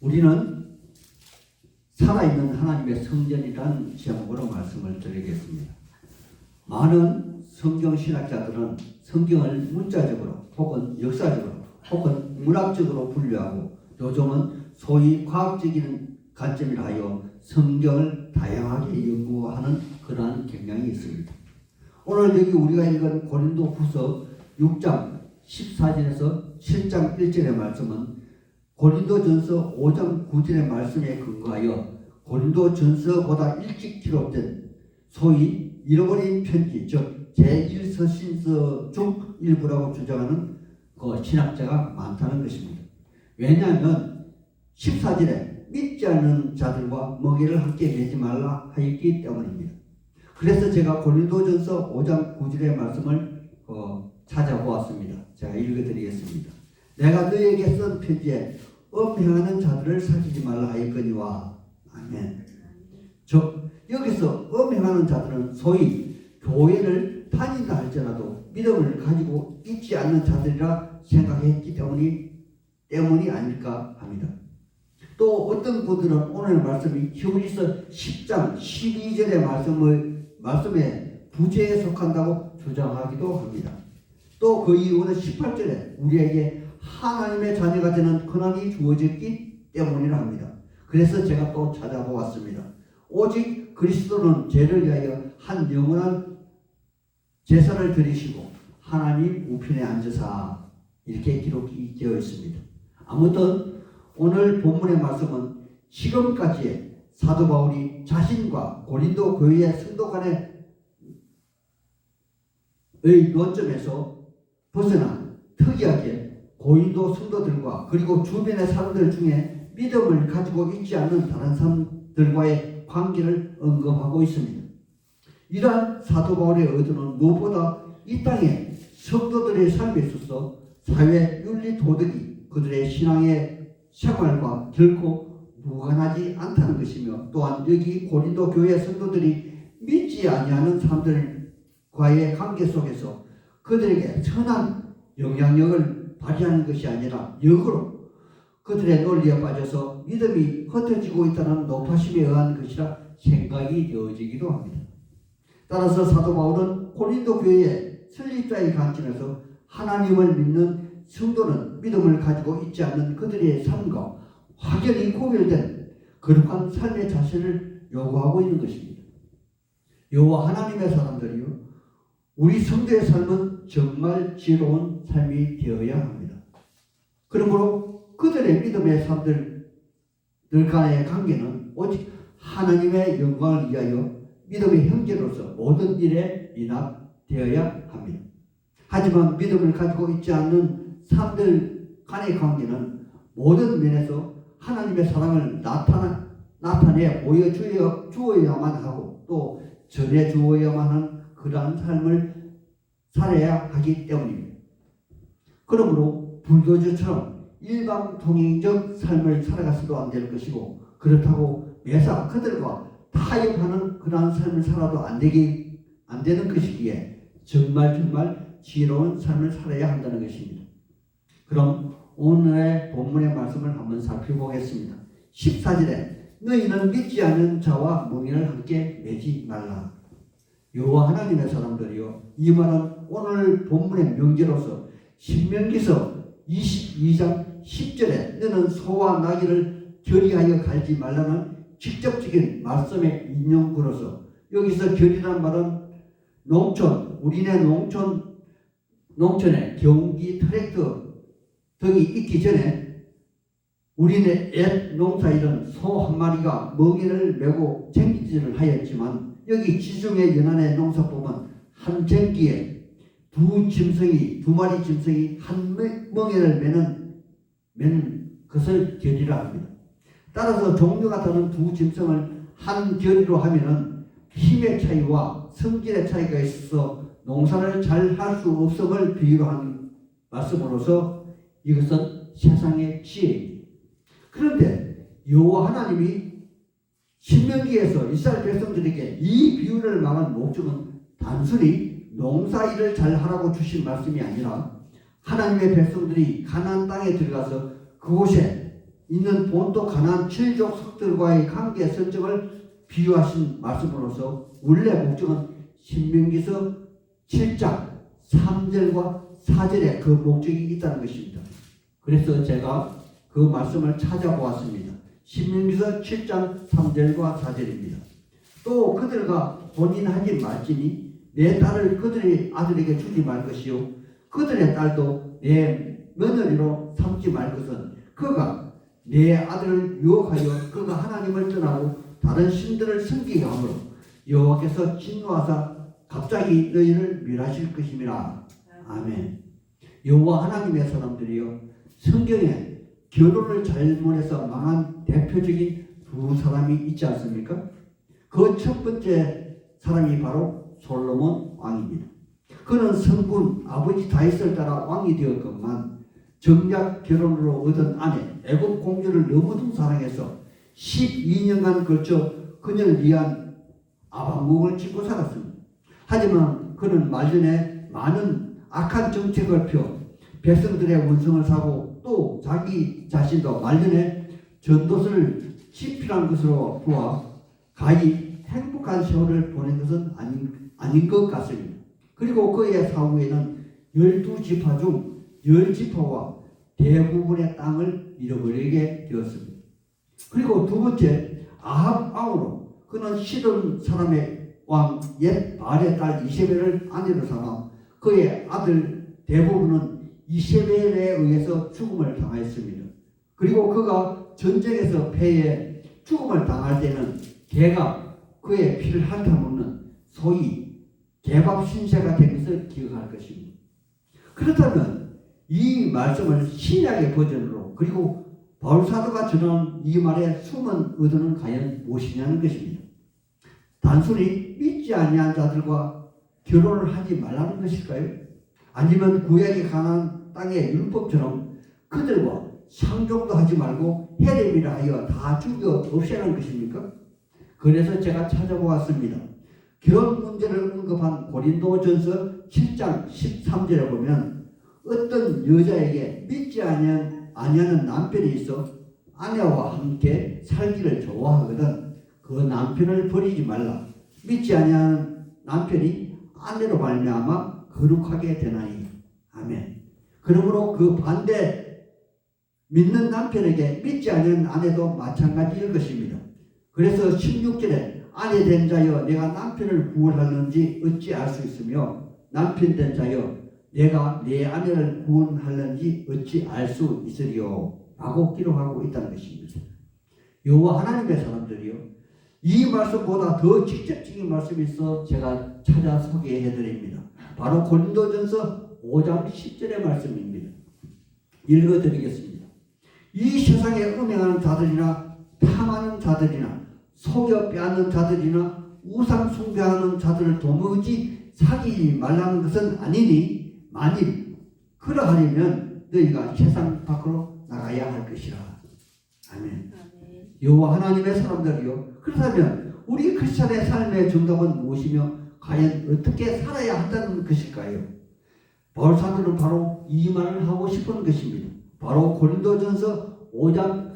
우리는 살아있는 하나님의 성전이라는 제목으로 말씀을 드리겠습니다. 많은 성경 신학자들은 성경을 문자적으로 혹은 역사적으로 혹은 문학적으로 분류하고 요즘은 소위 과학적인 관점이라 하여 성경을 다양하게 연구하는 그러한 경향이 있습니다. 오늘 여기 우리가 읽은 고린도 후서 6장 14절에서 7장 1절의 말씀은 고린도전서 5장 9절의 말씀에 근거하여 고린도전서보다 일찍 기록된 소위 잃어버린 편지 즉 제1서신서 중 일부라고 주장하는 그 신학자가 많다는 것입니다. 왜냐하면 14절에 믿지 않는 자들과 먹이를 함께 매지 말라 하였기 때문입니다. 그래서 제가 고린도전서 5장 9절의 말씀을 어, 찾아보았습니다. 제가 읽어드리겠습니다. 내가 너에게 쓴 편지에 엄행하는 자들을 사귀지 말라 하였거니와 아멘. 저 여기서 엄행하는 자들은 소위 교회를 다닌다 할지라도 믿음을 가지고 있지 않는 자들이라 생각했기 때문이 때문이 아닐까 합니다. 또 어떤 분들은 오늘 말씀이 히브리서 10장 12절의 말씀을 말씀에 부재에 속한다고 주장하기도 합니다. 또 그 이유는 18절에 우리에게 하나님의 자녀가 되는 권한이 주어졌기 때문이라 합니다. 그래서 제가 또 찾아보았습니다. 오직 그리스도는 죄를 위하여 한 영원한 제사를 드리시고 하나님 우편에 앉으사 이렇게 기록이 되어 있습니다. 아무튼 오늘 본문의 말씀은 지금까지의 사도 바울이 자신과 고린도 교회의 성도 간의 의 논점에서 벗어나 특이하게 고인도 성도들과 그리고 주변의 사람들 중에 믿음을 가지고 있지 않는 다른 사람들과의 관계를 언급하고 있습니다. 이러한 사도 바울의 의도는 무엇보다 이 땅에 성도들의 삶에 있어서 사회 윤리 도덕이 그들의 신앙의 생활과 결코 무관하지 않다는 것이며 또한 여기 고린도 교회 성도들이 믿지 아니하는 사람들과의 관계 속에서 그들에게 선한 영향력을 발휘하는 것이 아니라 역으로 그들의 논리에 빠져서 믿음이 흩어지고 있다는 높아심에 의한 것이라 생각이 되어지기도 합니다. 따라서 사도 바울은 고린도 교회의 설립자의 관점에서 하나님을 믿는 성도는 믿음을 가지고 있지 않는 그들의 삶과 확연히 구별된 거룩한 삶의 자세를 요구하고 있는 것입니다. 여호와 하나님의 사람들이요 우리 성도의 삶은 정말 지혜로운 삶이 되어야 합니다. 그러므로 그들의 믿음의 사람들 간의 관계는 오직 하나님의 영광을 위하여 믿음의 형제로서 모든 일에 미납되어야 합니다. 하지만 믿음을 가지고 있지 않는 사람들 간의 관계는 모든 면에서 하나님의 사랑을 나타나, 나타내 보여주어 주어야만 하고 또 전해 주어야만 하는 그러한 삶을 살아야 하기 때문입니다. 그러므로 불교주처럼 일방 통행적 삶을 살아가서도 안될 것이고 그렇다고 매사 그들과 타협하는 그러한 삶을 살아도 안 되기 안 되는 것이기에 정말 정말 지혜로운 삶을 살아야 한다는 것입니다. 그럼 오늘의 본문의 말씀을 한번 살펴보겠습니다. 14절에 너희는 믿지 않는 자와 멍에를 함께 매지 말라. 여호와 하나님의 사람들이요. 이 말은 오늘 본문의 명제로서 신명기서 22장 10절에 너는 소와 나귀를 결의하여 갈지 말라는 직접적인 말씀의 인용구로서 여기서 결이란 말은 농촌 우리네 농촌 농촌에 경기 트랙터 등이 있기 전에 우리네 옛 농사일은 소 한 마리가 멍에를 메고 쟁기질을 하였지만 여기 지중해 연안의 농사법은 한 쟁기에 두 짐승이 두 마리 짐승이 한 멍에를 메는 메는 것을 결이라 합니다. 따라서 종류가 다른 두 짐승을 한 결의로 하면은 힘의 차이와 성질의 차이가 있어서 농사를 잘 할 수 없음을 비유로 한 말씀으로서 이것은 세상의 지혜입니다. 그런데 여호와 하나님이 신명기에서 이스라엘 백성들에게 이 비유를 말한 목적은 단순히 농사 일을 잘 하라고 주신 말씀이 아니라 하나님의 백성들이 가나안 땅에 들어가서 그곳에 있는 본토 가난 칠족 속들과의 관계 설정을 비유하신 말씀으로서 원래 목적은 신명기서 7장 3절과 4절에 그 목적이 있다는 것입니다. 그래서 제가 그 말씀을 찾아보았습니다. 신명기서 7장 3절과 4절입니다. 또 그들과 혼인하지 말지니 내 딸을 그들의 아들에게 주지 말 것이요. 그들의 딸도 내 며느리로 삼지 말 것은 그가 내 아들을 유혹하여 그가 하나님을 떠나고 다른 신들을 섬기게 하므로 여호와께서 진노하사 갑자기 너희를 멸하실 것임이라. 아멘. 여호와 하나님의 사람들이요 성경에 결혼을 잘못해서 망한 대표적인 두 사람이 있지 않습니까? 그 첫 번째 사람이 바로 솔로몬 왕입니다. 그는 성군 아버지 다윗을 따라 왕이 되었건만 정작 결혼으로 얻은 아내 애굽 공주를 너무도 사랑해서 12년간 걸쳐 그녀를 위한 아방궁을 짓고 살았습니다. 하지만 그는 말년에 많은 악한 정책을 펴 백성들의 원성을 사고 또 자기 자신도 말년에 전도서를 집필한 것으로 보아 가히 행복한 세월을 보낸 것은 아닌, 아닌 것 같습니다. 그리고 그의 사후에는 열두 지파 중 열 지파와 대부분의 땅을 잃어버리게 되었습니다. 그리고 두 번째 아합 왕으로 그는 시돈 사람의 왕옛 발의 딸 이세벨을 아내로 삼아 그의 아들 대부분은 이세벨에 의해서 죽음을 당하였습니다. 그리고 그가 전쟁에서 패해 죽음을 당할 때는 개가 그의 피를 핥아먹는 소위 개밥 신세가 된 것을 기억할 것입니다. 그렇다면 이 말씀을 신약의 버전으로 그리고 바울 사도가 전한 이 말의 숨은 의도는 과연 무엇이냐는 것입니다. 단순히 믿지 아니한 자들과 결혼을 하지 말라는 것일까요? 아니면 구약에 강한 땅의 율법처럼 그들과 상종도 하지 말고 해렘이라 하여 다 죽여 없애는 것입니까? 그래서 제가 찾아보았습니다. 결혼 문제를 언급한 고린도전서 7장 13절에 보면 어떤 여자에게 믿지 아니한 아니하는 남편이 있어 아내와 함께 살기를 좋아하거든 그 남편을 버리지 말라 믿지 아니하는 남편이 아내로 말미암아 거룩하게 되나니 아멘. 그러므로 그 반대 믿는 남편에게 믿지 않는 아내도 마찬가지일 것입니다. 그래서 16절에 아내 된 자여 내가 남편을 구원하는지 어찌 알 수 있으며 남편 된 자여 내가 내 아내를 구원하는지 어찌 알 수 있으리요 라고 기록하고 있다는 것입니다. 여호와 하나님의 사람들이요 이 말씀보다 더 직접적인 말씀이 있어 제가 찾아 소개해 드립니다. 바로 고린도전서 5장 10절의 말씀입니다. 읽어 드리겠습니다. 이 세상에 음행하는 자들이나 탐하는 자들이나 속여 빼앗는 자들이나 우상 숭배하는 자들을 도무지 사귀지 말라는 것은 아니니 만일 그러하려면 너희가 세상 밖으로 나가야 할 것이라. 아멘. 아멘. 여호와 하나님의 사람들이요. 그렇다면 우리 크리스천의 삶의 정답은 무엇이며 과연 어떻게 살아야 한다는 것일까요? 바울 사도는 바로 이 말을 하고 싶은 것입니다. 바로 고린도전서 5장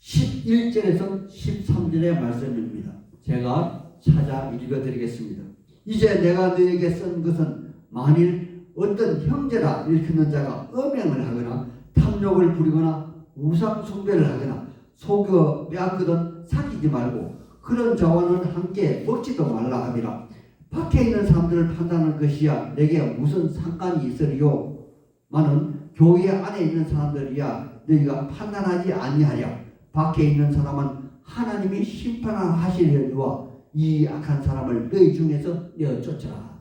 11절에서 13절의 말씀입니다. 제가 찾아 읽어드리겠습니다. 이제 내가 너에게 쓴 것은 만일 어떤 형제라 일컫는 자가 음행을 하거나 탐욕을 부리거나 우상 숭배를 하거나 속여 빼앗거든 사귀지 말고 그런 자와는 함께 먹지도 말라 함이라 밖에 있는 사람들을 판단하는 것이야 내게 무슨 상관이 있으리요 마는 교회 안에 있는 사람들이야 너희가 판단하지 아니하랴 밖에 있는 사람은 하나님이 심판하시려니와 이 악한 사람을 너희 중에서 내어 쫓아라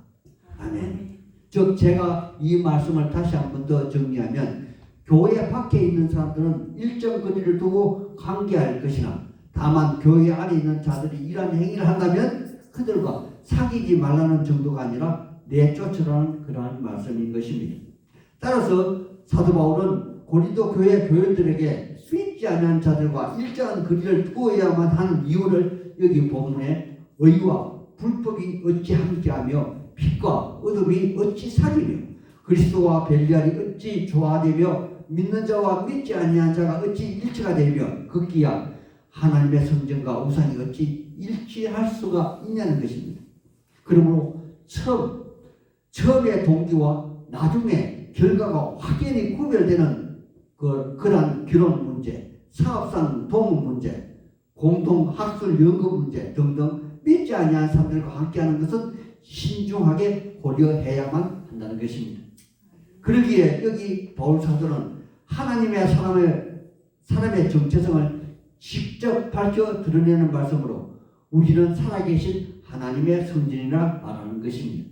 아멘. 즉 제가 이 말씀을 다시 한 번 더 정리하면 교회 밖에 있는 사람들은 일정 거리를 두고 관계할 것이나 다만 교회 안에 있는 자들이 이러한 행위를 한다면 그들과 사귀지 말라는 정도가 아니라 내쫓으라는 그러한 말씀인 것입니다. 따라서 사도 바울은 고린도 교회 교인들에게 믿지 않는 자들과 일정한 거리를 두어야만 하는 이유를 여기 본문에 의와 불법이 어찌 함께하며 빛과 어둠이 어찌 사귀며 그리스도와 벨리알이 어찌 조화되며 믿는 자와 믿지 아니한 자가 어찌 일치가 되며 극기야 하나님의 성전과 우상이 어찌 일치할 수가 있냐는 것입니다. 그러므로 처음 처음의 동기와 나중에 결과가 확연히 구별되는 그 그런 결혼 사업상 도움 문제, 공동 학술 연구 문제 등등 믿지 아니한 사람들과 함께하는 것은 신중하게 고려해야만 한다는 것입니다. 그러기에 여기 바울 사도는 하나님의 사람의 사람의 정체성을 직접 밝혀 드러내는 말씀으로 우리는 살아계신 하나님의 성전이라 말하는 것입니다.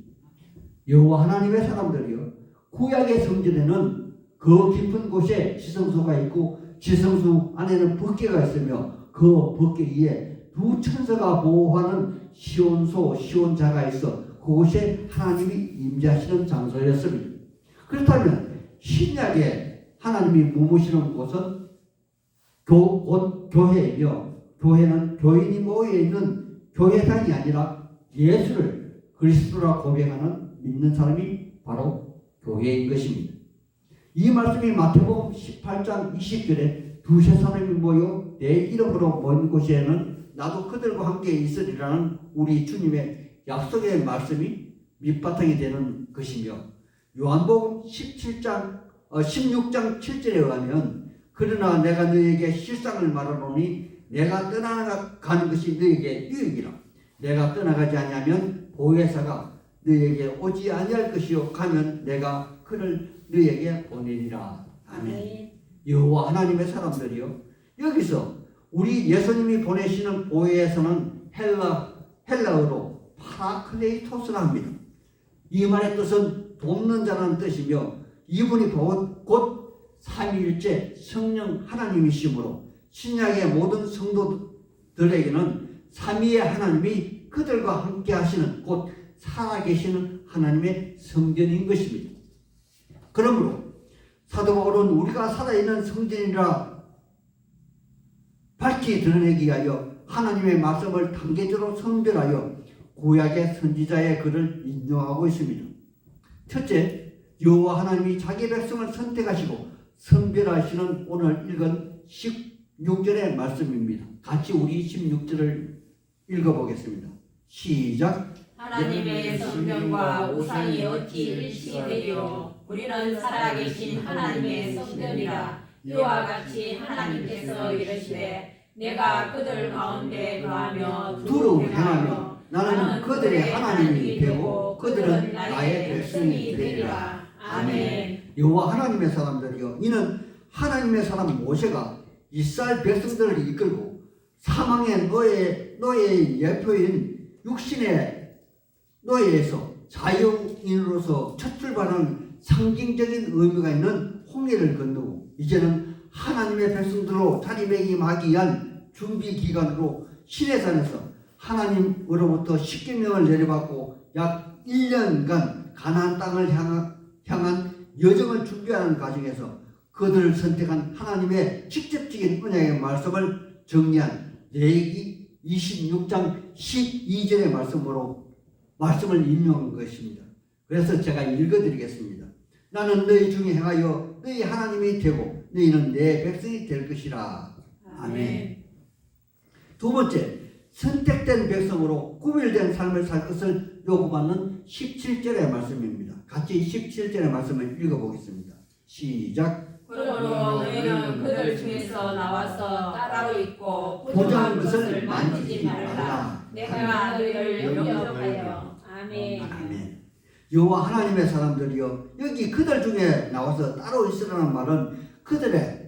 여호와 하나님의 사람들이요 구약의 성전에는 그 깊은 곳에 지성소가 있고 지성소 안에는 법궤가 있으며 그 법궤 위에 두 천사가 보호하는 시온소 시온자가 있어 그곳에 하나님이 임재하시는 장소였습니다. 그렇다면 신약에 하나님이 머무시는 곳은 교, 곧 교회이며 교회는 교인이 모여 있는 교회당이 아니라 예수를 그리스도라 고백하는 믿는 사람이 바로 교회인 것입니다. 이 말씀이 마태복음 18장 20절에 두세 사람이 모여 내 이름으로 모인 곳에는 나도 그들과 함께 있으리라는 우리 주님의 약속의 말씀이 밑바탕이 되는 것이며 요한복음 17장 어, 16장 7절에 의하면 그러나 내가 너에게 실상을 말하노니 내가 떠나가는 것이 너에게 유익이라. 내가 떠나가지 아니하면 보혜사가 너에게 오지 아니할 것이요. 가면 내가 그를 너에게 보내리라 아멘. 여호와 하나님의 사람들이요 여기서 우리 예수님이 보내시는 보혜에서는 헬라 헬라어로 파라클레이토스라 합니다. 이 말의 뜻은 돕는 자라는 뜻이며 이분이 곧, 곧 삼위일체 성령 하나님이시므로 신약의 모든 성도들에게는 삼위의 하나님이 그들과 함께 하시는 곧 살아계시는 하나님의 성전인 것입니다. 그러므로 사도 바울은 우리가 살아있는 성전이라 밝히 드러내기 위하여 하나님의 말씀을 단계적으로 선별하여 구약의 선지자의 글을 인용하고 있습니다. 첫째, 여호와 하나님이 자기 백성을 선택하시고 선별하시는 오늘 읽은 16절의 말씀입니다. 같이 우리 16절을 읽어보겠습니다. 시작. 하나님의 성전과 우상이 어찌 일치되리요 우리는 살아계신 하나님의 성전이라 이와 같이 하나님께서 이르시되 내가 그들 가운데 거하며 두루 행하며 나는 그들의 하나님이 되고 그들은 나의 백성이 되리라. 아멘. 여호와 하나님의 사람들이요 이는 하나님의 사람 모세가 이스라엘 백성들을 이끌고 사망의 노예 노예의 예표인 육신의 노예에서 자유인으로서 첫 출발한 상징적인 의미가 있는 홍해를 건너고 이제는 하나님의 백성들로 자리매김하기 위한 준비 기간으로 시내산에서 하나님으로부터 십계명을 내려받고 약 1년간 가나안 땅을 향한, 여정을 준비하는 과정에서 그들을 선택한 하나님의 직접적인 언약의 말씀을 정리한 레이기 26장 12절의 말씀으로 말씀을 인용한 것입니다. 그래서 제가 읽어드리겠습니다. 나는 너희 중에 행하여 너희 하나님이 되고 너희는 내 백성이 될 것이라. 아멘. 두 번째, 선택된 백성으로 구별된 삶을 살 것을 요구받는 17절의 말씀입니다. 같이 17절의 말씀을 읽어보겠습니다. 시작. 그러므로 너희는 그들 중에서 나와서 따로 있고 부정한 것을 만지지 말라 말라. 내가 너희를 영접하여 아멘 아멘. 여호와 하나님의 사람들이요 여기 그들 중에 나와서 따로 있으라는 말은 그들의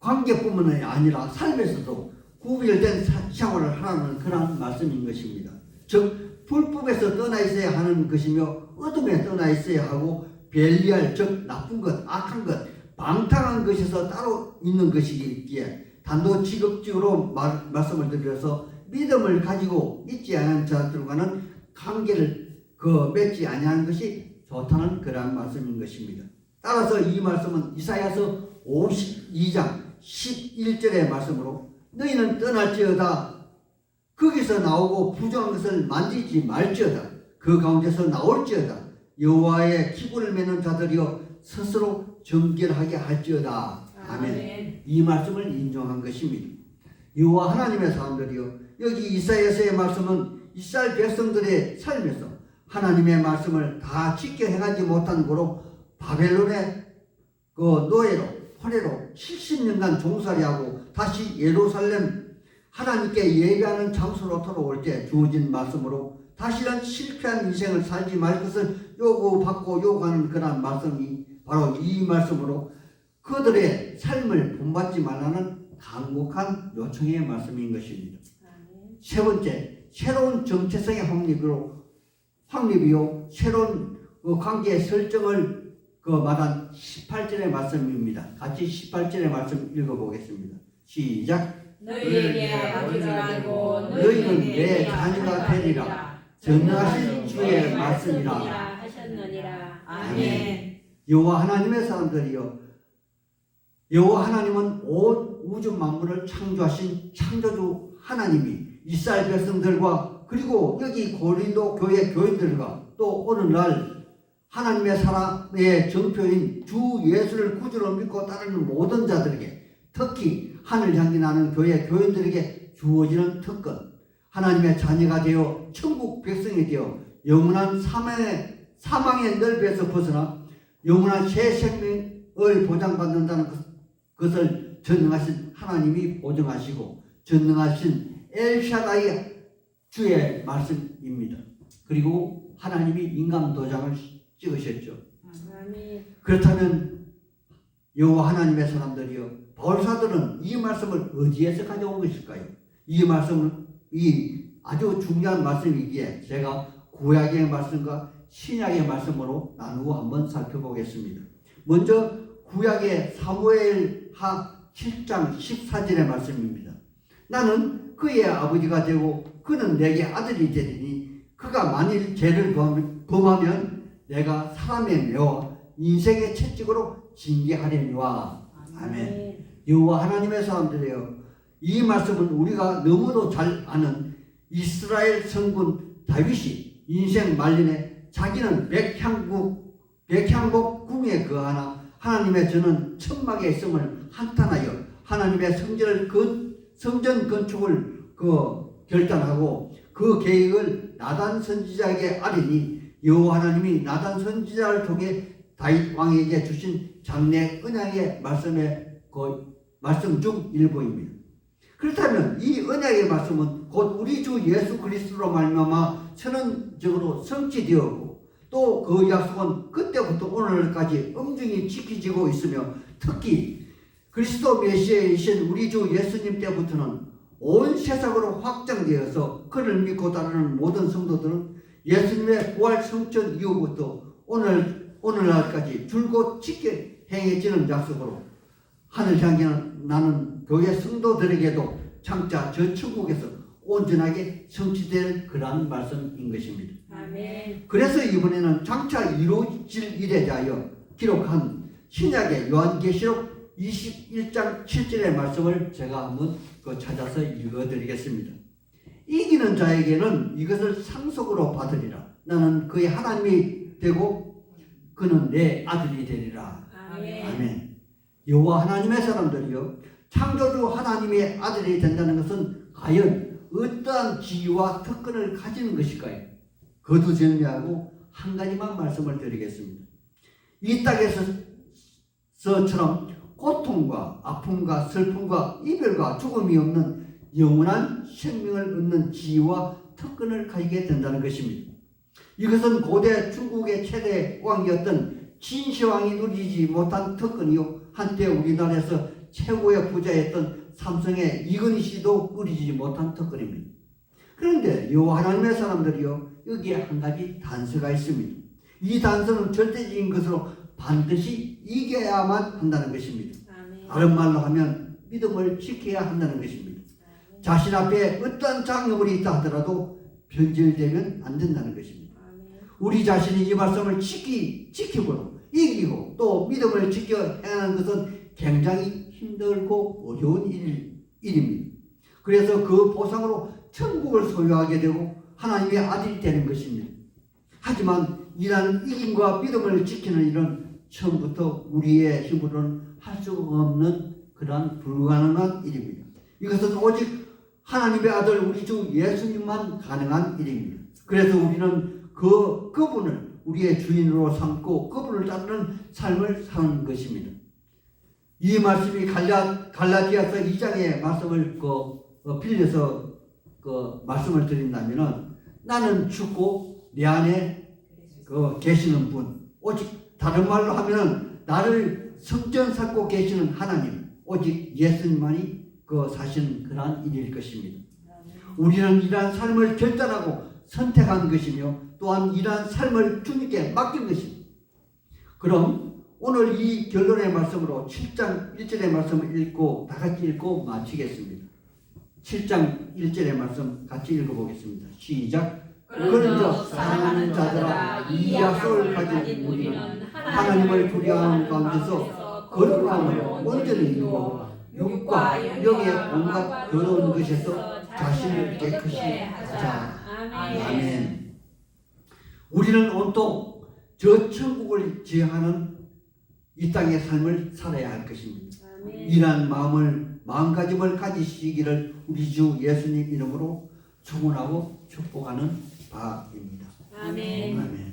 관계뿐만이 아니라 삶에서도 구별된 사- 생활을 하라는 그런 말씀인 것입니다. 즉 불법에서 떠나 있어야 하는 것이며 어둠에 떠나 있어야 하고 별리할 즉 나쁜 것, 악한 것, 방탕한 것에서 따로 있는 것이기에 단도직입적으로 말, 말씀을 드려서 믿음을 가지고 있지 않은 자들과는 관계를 그 맺지 아니하는 것이 좋다는 그러한 말씀인 것입니다. 따라서 이 말씀은 이사야서 52장 11절의 말씀으로 너희는 떠날지어다 거기서 나오고 부정한 것을 만지지 말지어다 그 가운데서 나올지어다 여호와의 기구를 맺는 자들이여 스스로 정결하게 할지어다. 아멘. 이 말씀을 인정한 것입니다. 여호와 하나님의 사람들이요 여기 이사야서의 말씀은 이스라엘 백성들의 삶에서 하나님의 말씀을 다 지켜 행하지 못한 거로 바벨론의 그 노예로 포레로 70년간 종살이하고 다시 예루살렘 하나님께 예배하는 장소로 돌아올 때 주어진 말씀으로 다시는 실패한 인생을 살지 말 것을 요구받고 요구하는 그런 말씀이 바로 이 말씀으로 그들의 삶을 본받지 말라는 강력한 요청의 말씀인 것입니다. 세 번째, 새로운 정체성의 확립으로 확립이요 새로운 그 관계의 설정을 그 말한 18절의 말씀입니다. 같이 18절의 말씀 읽어보겠습니다. 시작. 너희에게 아버지가 아니고 너희는 내 자녀가 되리라. 전능하신 주의 말씀이라. 하셨느니라. 아멘. 여호와 하나님의 사람들이여 여호와 하나님은 온 우주 만물을 창조하신 창조주 하나님이 이스라엘 백성들과 그리고 여기 고린도 교회 교인들과 또 오늘날 하나님의 사랑의 정표인 주 예수를 구주로 믿고 따르는 모든 자들에게 특히 하늘 향기 나는 교회 교인들에게 주어지는 특권 하나님의 자녀가 되어 천국 백성이 되어 영원한 사망의, 사망의 넓에서 벗어나 영원한 새 생명을 보장받는다는 것- 것을 전능하신 하나님이 보증하시고 전능하신 엘샤다이 주의 말씀입니다. 그리고 하나님이 인간 도장을 찍으셨죠. 그렇다면 여호와 하나님의 사람들이요 바울사들은 이 말씀을 어디에서 가져온 것일까요? 이 말씀은 이 아주 중요한 말씀이기에 제가 구약의 말씀과 신약의 말씀으로 나누고 한번 살펴보겠습니다. 먼저 구약의 사무엘 하 7장 14절의 말씀입니다. 나는 그의 아버지가 되고 그는 내게 아들이 되리니 그가 만일 죄를 범- 범하면 내가 사람의 묘와 인생의 채찍으로 징계하려니와 아멘. 여호와 하나님의 사람들이여 이 말씀은 우리가 너무도 잘 아는 이스라엘 성군 다윗이 인생 말년에 자기는 백향국 백향복 궁에 거하나 하나님의 저는 천막에 있음을 한탄하여 하나님의 성전을 건 성전 건축을 그 결단하고 그 계획을 나단 선지자에게 아뢰니 여호와 하나님이 나단 선지자를 통해 다윗 왕에게 주신 장래 언약의 말씀의 그 말씀 중 일부입니다. 그렇다면 이 언약의 말씀은 곧 우리 주 예수 그리스도로 말미암아 천원적으로 성취되었고 또 그 약속은 그때부터 오늘까지 엄중히 지켜지고 있으며 특히 그리스도 메시아이신 우리 주 예수님 때부터는 온 세상으로 확장되어서 그를 믿고 따르는 모든 성도들은 예수님의 부활 성천 이후부터 오늘 오늘날까지 줄곧 지켜 행해지는 약속으로 하늘 향기 나는 교회 성도들에게도 장차 저 천국에서 온전하게 성취될 그러한 말씀인 것입니다. 아멘. 그래서 이번에는 장차 이루어질 일에 대하여 기록한 신약의 요한계시록 21장 7절의 말씀을 제가 한번 그 찾아서 읽어드리겠습니다. 이기는 자에게는 이것을 상속으로 받으리라. 나는 그의 하나님이 되고 그는 내 아들이 되리라. 아멘. 아멘. 여호와 하나님의 사람들이요 창조주 하나님의 아들이 된다는 것은 과연 어떠한 지위와 특권을 가지는 것일까요? 거두절미하고 한 가지만 말씀을 드리겠습니다. 이 땅에서처럼 고통과 아픔과 슬픔과 이별과 죽음이 없는 영원한 생명을 얻는 지위와 특권을 가지게 된다는 것입니다. 이것은 고대 중국의 최대 왕이었던 진시황이 누리지 못한 특권이요 한때 우리나라에서 최고의 부자였던 삼성의 이건희 씨도 누리지 못한 특권입니다. 그런데 여호와 하나님의 사람들이요 여기에 한 가지 단서가 있습니다. 이 단서는 절대적인 것으로 반드시 이겨야만 한다는 것입니다. 아멘. 다른 말로 하면 믿음을 지켜야 한다는 것입니다. 자신 앞에 어떠한 장애물이 있다 하더라도 변질되면 안 된다는 것입니다. 아멘. 우리 자신이 이 말씀을 지키, 지키고 이기고 또 믿음을 지켜 행하는 것은 굉장히 힘들고 어려운 일, 일입니다. 그래서 그 보상으로 천국을 소유하게 되고 하나님의 아들이 되는 것입니다. 하지만 이러한 이김과 믿음을 지키는 일은 처음부터 우리의 힘으로는 할 수 없는 그러한 불가능한 일입니다. 이것은 오직 하나님의 아들 우리 주 예수님만 가능한 일입니다. 그래서 우리는 그 그분을 우리의 주인으로 삼고 그분을 따르는 삶을 사는 것입니다. 이 말씀이 갈라 갈라디아서 2장의 말씀을 그 어, 빌려서 그 말씀을 드린다면은 나는 죽고 내 안에 그 계시는 분 오직 다른 말로 하면은 나를 성전 삼고 계시는 하나님 오직 예수님만이 그 사시는 그러한 일일 것입니다. 우리는 이러한 삶을 결단하고 선택한 것이며 또한 이러한 삶을 주님께 맡긴 것입니다. 그럼 오늘 이 결론의 말씀으로 7장 1절의 말씀을 읽고 다 같이 읽고 마치겠습니다. 7장 1절의 말씀 같이 읽어보겠습니다. 시작. 그러므로 사랑하는 자들아 이 약속을 가진 우리는 하나님을 두려워하는 가운데서 거룩함을 온전히 이루고 육과 영의 온갖 더러운 것에서 자신을 깨끗이 하자. 아멘. 우리는 온통 저 천국을 지향하는 이 땅의 삶을 살아야 할 것입니다. 이러한 마음을 마음가짐을 가지시기를 우리 주 예수님 이름으로 축원하고 축복하는 바입니다. 아멘. 아멘.